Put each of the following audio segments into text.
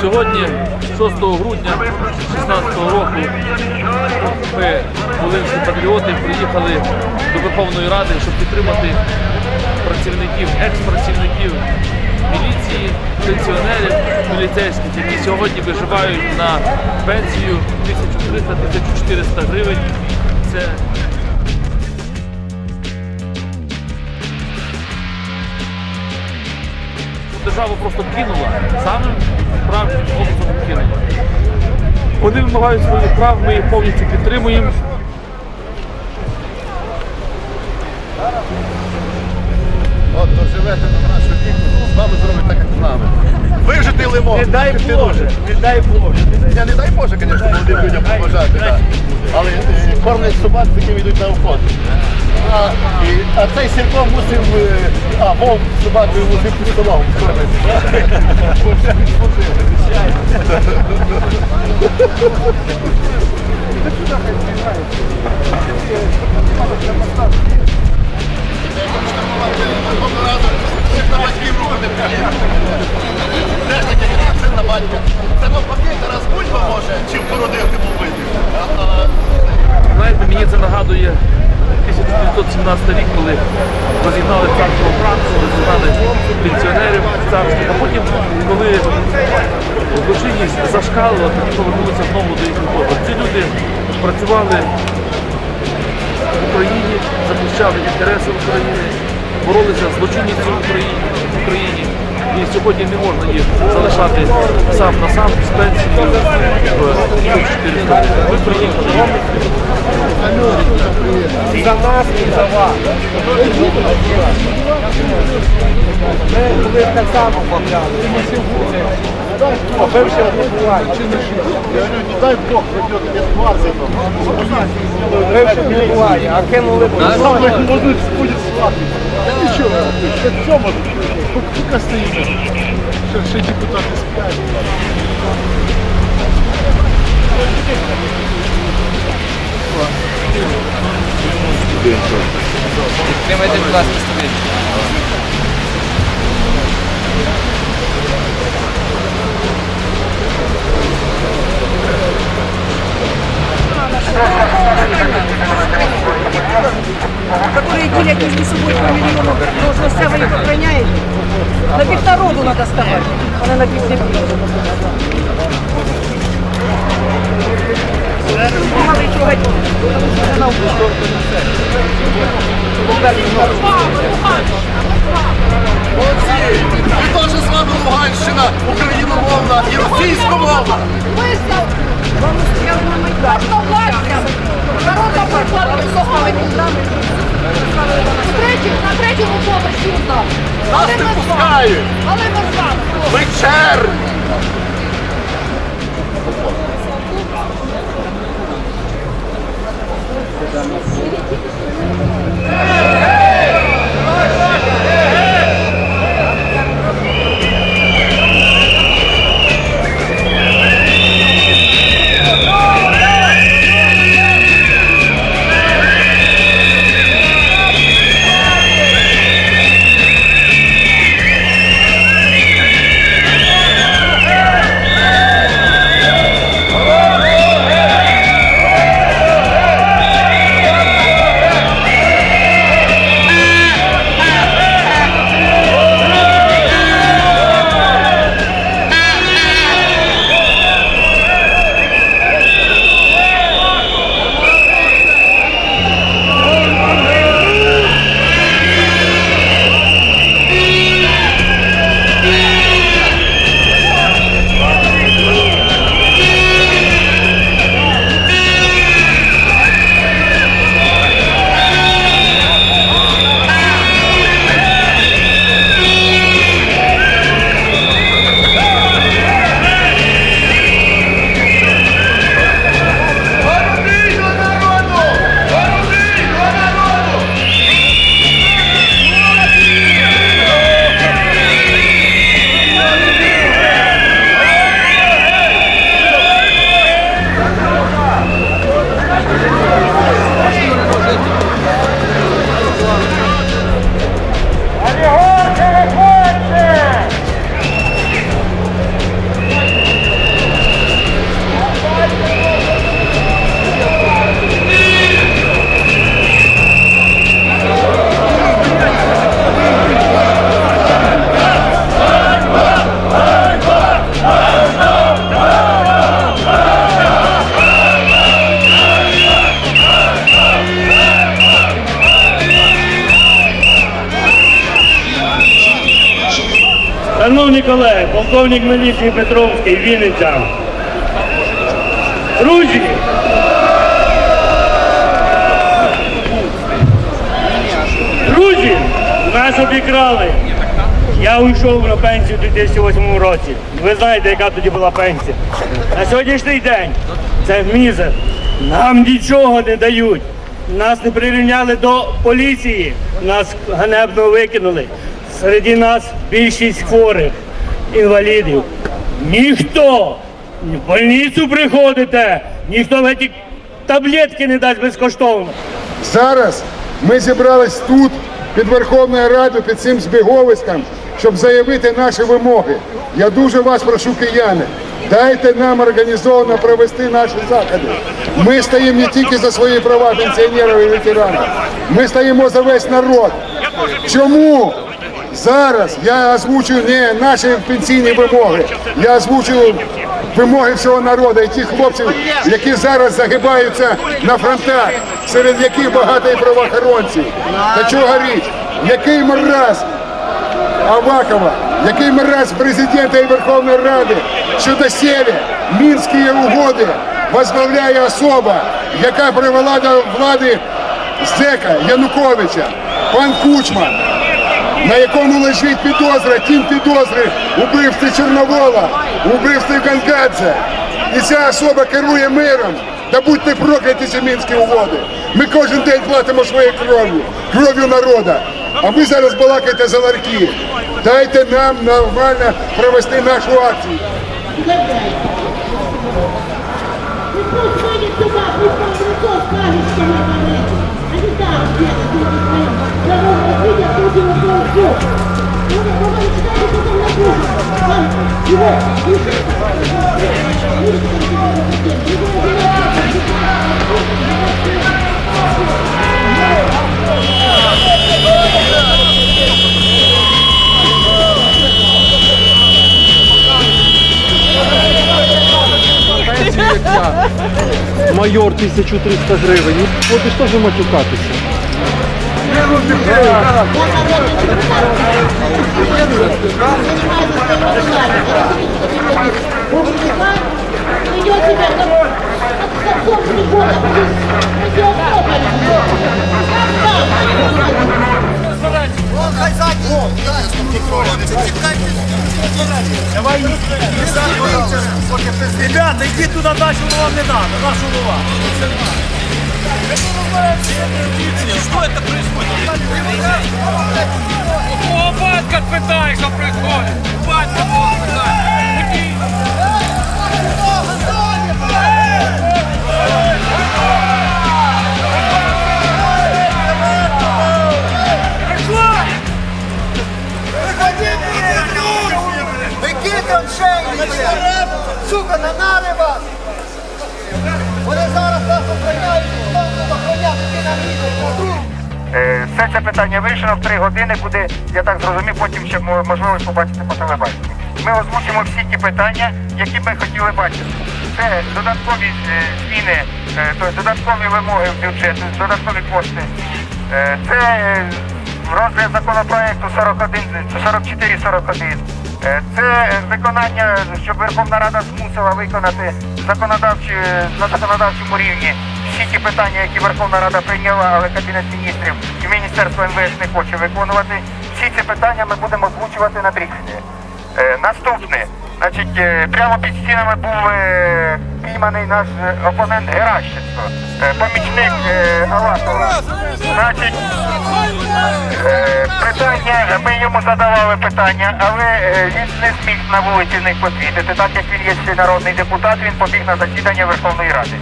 Сьогодні, 6 грудня 2016 року, ми, волинські патріоти, приїхали до Верховної Ради, щоб підтримати працівників, екс-працівників міліції, пенсіонерів, міліцейських, які сьогодні виживають на пенсію 1300-1400 гривень. Це держава просто кинула, самим справжнім образом кинула. Вони вимагають своїх прав, ми їх повністю підтримуємо. От доживете до нашого віку, з вами зробить так, як з нами. Вижити лимон. Не дай Боже, не дай Боже. Я не дай Боже, звісно, молодим людям побажати. Але е, кормлять собак, з якими йдуть на охоту. А, і, а цей сірко мусив, е, а вовк кормити. Вже відслужили. Теж таке сильна батька. Це навпаки, Тарас Бульба може, чим породити побити. Знаєте, мені це нагадує 1917 рік, коли розігнали царського Францію, розігнали пенсіонерів царських, а потім, коли злочинність зашкалила, тоді повернулися знову до їхніх подвиг. Ці люди працювали в Україні, захищали інтереси України, боролися з злочинністю в Україні. І сьогодні не можна їх залишати сам на сам з пенсією в 400 Ми приїхали. За нас і за вас. Ми були так само не дай Бог, пройдет лет 20, Побивши не буває, а кинули будет сладкий. Ничего, это все может быть. Пока стоит. ще депутати сплять. Підтримайте, будь ласка, столі. А не на Помогли. Молодці! Ми теж з вами Луганщина, україномовна і російськомовна. Вам на прикладу високого. На третьому, поверсі. Нас не пускають! Але назад! Вечер! Шановні колеги, полковник міліції Петровський, Вінниця. Друзі! Друзі! Нас обікрали. Я уйшов на пенсію у 2008 році. Ви знаєте, яка тоді була пенсія. На сьогоднішній день це мізер. Нам нічого не дають. Нас не прирівняли до поліції, нас ганебно викинули. Серед нас більшість хворих, інвалідів. Ніхто в больницю приходите, ніхто вам ті таблетки не дасть безкоштовно. Зараз ми зібрались тут, під Верховною Радою, під цим збіговиськом, щоб заявити наші вимоги. Я дуже вас прошу, кияни, дайте нам організовано провести наші заходи. Ми стоїмо не тільки за свої права пенсіонерів і ветеранів, ми стоїмо за весь народ. Чому? Зараз я озвучую не наші пенсійні вимоги, я озвучую вимоги всього народу і тих хлопців, які зараз загибаються на фронтах, серед яких багато і правоохоронців. Та чого річ? Який мораз Авакова, який мораз президента і Верховної Ради щодо селі Мінські угоди возглавляє особа, яка привела до влади Зека Януковича, пан Кучма на якому лежить підозра, тім підозри у вбивстві Чорновола, у вбивстві Гангадзе. І ця особа керує миром. Та будьте прокляті ці мінські угоди. Ми кожен день платимо своєю кров'ю, кров'ю народу. А ви зараз балакаєте за ларки. Дайте нам нормально провести нашу акцію. Приходит сюда, приходит, лицо скажет, что Майор 1300 гривень. Будеш теж матюкатися. Город, Ребята, йдіть туди далі, воно вам не треба, нашу голова. Что это происходит? О, батька пытает, что происходит. Батька пытает. Які там шеї? Сука, на нари вас! Все це питання вирішено в три години буде, я так зрозумів, потім ще мо- можливість побачити по телебаченню. Ми озвучимо всі ті питання, які ми хотіли бачити. Це додаткові е, зміни, е, тобто додаткові вимоги в бюджет, додаткові кошти. Е, Це е, розгляд законопроекту 41, 44-41. Е, Це виконання, щоб Верховна Рада змусила виконати законодавчі, на законодавчому рівні всі ті питання, які Верховна Рада прийняла, але Кабінет міністрів і Міністерство МВС не хоче виконувати. Всі ці питання ми будемо озвучувати на брифінгі. Е, наступне, значить, е, прямо під стінами був е, наш е, опонент Геращенко, е, помічник Алатова. Значить, Е, Питання, ми йому задавали питання, але е, він не зміг на вулиці них посвітити, так як він є народний депутат, він побіг на засідання Верховної Ради.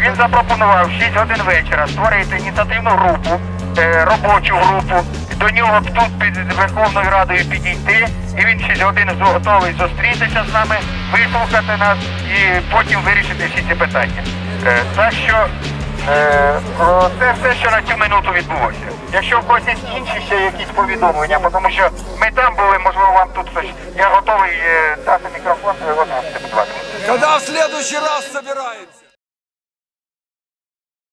Він запропонував в 6 годин вечора створити ініціативну групу, е, робочу групу, до нього тут під Верховною Радою підійти, і він 6 годин готовий зустрітися з нами, вислухати нас і потім вирішити всі ці питання. Е, Так що Е, Це все, що на цю минуту відбулося. Якщо в когось інші ще якісь повідомлення, тому що ми там були, можливо, вам тут щось. Я готовий е, дати мікрофон, ви будь ласка. Когда в следующий раз собираемся?